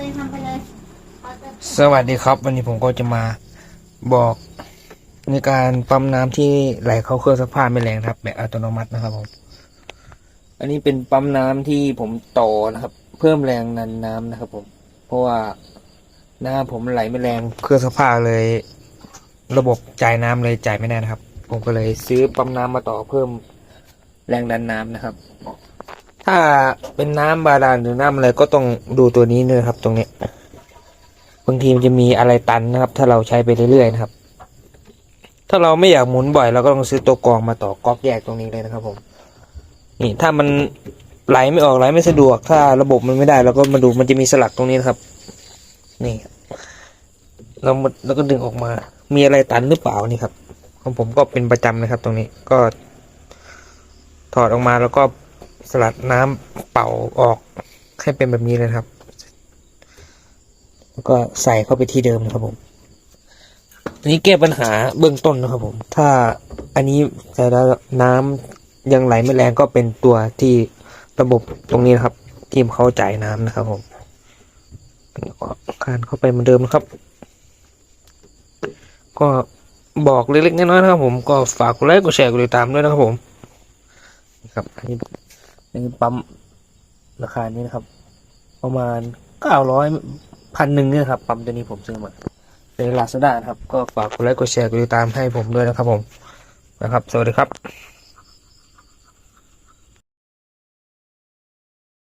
เองทำไปเลยสวัสดีครับ วันนี้ผมก็จะมาบอกในการปั๊มน้ำที่ไหลเข้าเครื่องซักผ้าไม่แรงครับ แบบอัตโนมัตินะครับผมอันนี้เป็นปั๊มน้ำที่ผมต่อนะครับ เพิ่มแรงนันน้ำนะครับ ผม เพราะว่าน้ำผมไหลไม่แรงเครื่องซักผ้าเลย ระบบจ่ายน้ำเลยจ่ายไม่ได้นะครับ ผมก็เลยซื้อปั๊มน้ำมาต่อเพิ่มแรงดันน้ำนะครับ ถ้าเป็นน้ำบาดาลหรือน้ำอะไรก็ต้องดูตัวนี้ด้วยครับ ตรงนี้บางทีมันจะมีอะไรตันนะครับ ถ้าเราใช้ไปเรื่อยๆนะครับ ถ้าเราไม่อยากหมุนบ่อยเราก็ต้องซื้อตัวกรองมาต่อก๊อกแยกตรงนี้เลยนะครับ ผม นี่ถ้ามันไหลไม่ออกไหลไม่สะดวก ถ้าระบบมันไม่ได้เราก็มาดูมันจะมีสลักตรงนี้นะครับ นี่เรามาแล้วก็ดึงออกมา มีอะไรตันหรือเปล่านี่ครับของผมก็เป็นประจำนะครับ ตรงนี้ก็ถอดออกมาแล้วก็ สลัดน้ำเป่าออกให้เป็นแบบนี้เลยครับ แล้วก็ใส่เข้าไปที่เดิมนะครับผม อันนี้แก้ปัญหาเบื้องต้นนะครับผม ถ้าอันนี้ใส่แล้วน้ำยังไหลไม่แรงก็เป็นตัวที่ระบบตรงนี้นะครับ ที่เขาจ่ายน้ำนะครับผมก็คานเข้าไปเหมือนเดิมนะครับ ก็บอกเล็กๆน้อยๆนะครับผมก็ฝากกดไลค์กดแชร์กดติดตามด้วยนะครับผมนะครับอันนี้ อันนี้ปั๊มราคานี้นะครับ ประมาณเก้าร้อยพันหนึ่งเนี่ยครับปั๊มตัวนี้ผมซื้อมาในลาซาด้าครับ ก็ฝากกดไลค์กดแชร์กดติดตามให้ผมด้วยนะครับผมนะครับ สวัสดีครับ